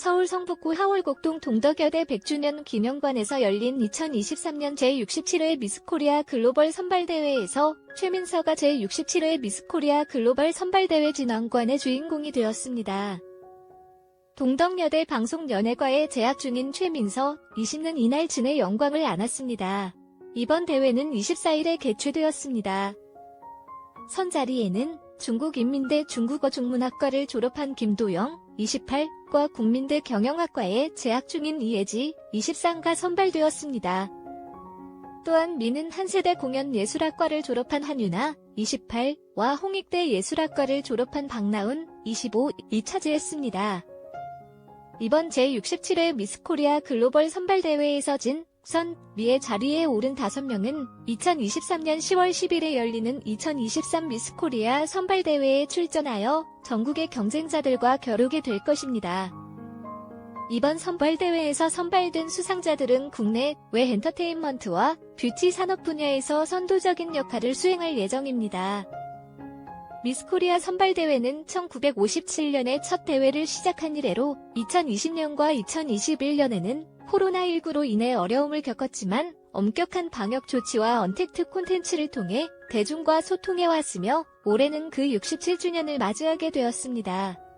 서울 성북구 하월곡동 동덕여대 100주년 기념관에서 열린 2023년 제67회 미스코리아 글로벌 선발대회에서 최민서가 제67회 미스코리아 글로벌 선발대회 진왕관의 주인공이 되었습니다. 동덕여대 방송연예과에 재학 중인 최민서 20는 이날 진의 영광을 안았습니다. 이번 대회는 24일에 개최되었습니다. 선자리에는 중국 인민대 중국어 중문학과를 졸업한 김도영 28과 국민대 경영학과에 재학 중인 이혜지 23가 선발되었습니다. 또한 미는 한세대 공연예술학과를 졸업한 한유나 28와 홍익대 예술학과를 졸업한 박나운 25이 차지했습니다. 이번 제67회 미스코리아 글로벌 선발대회에서 진, 선, 미의 자리에 오른 5명은 2023년 10월 10일에 열리는 2023 미스코리아 선발대회에 출전하여 전국의 경쟁자들과 겨루게 될 것입니다. 이번 선발대회에서 선발된 수상자들은 국내 외 엔터테인먼트와 뷰티 산업 분야에서 선도적인 역할을 수행할 예정입니다. 미스코리아 선발대회는 1957년에 첫 대회를 시작한 이래로 2020년과 2021년에는 코로나19로 인해 어려움을 겪었지만 엄격한 방역 조치와 언택트 콘텐츠를 통해 대중과 소통해 왔으며 올해는 그 67주년을 맞이하게 되었습니다.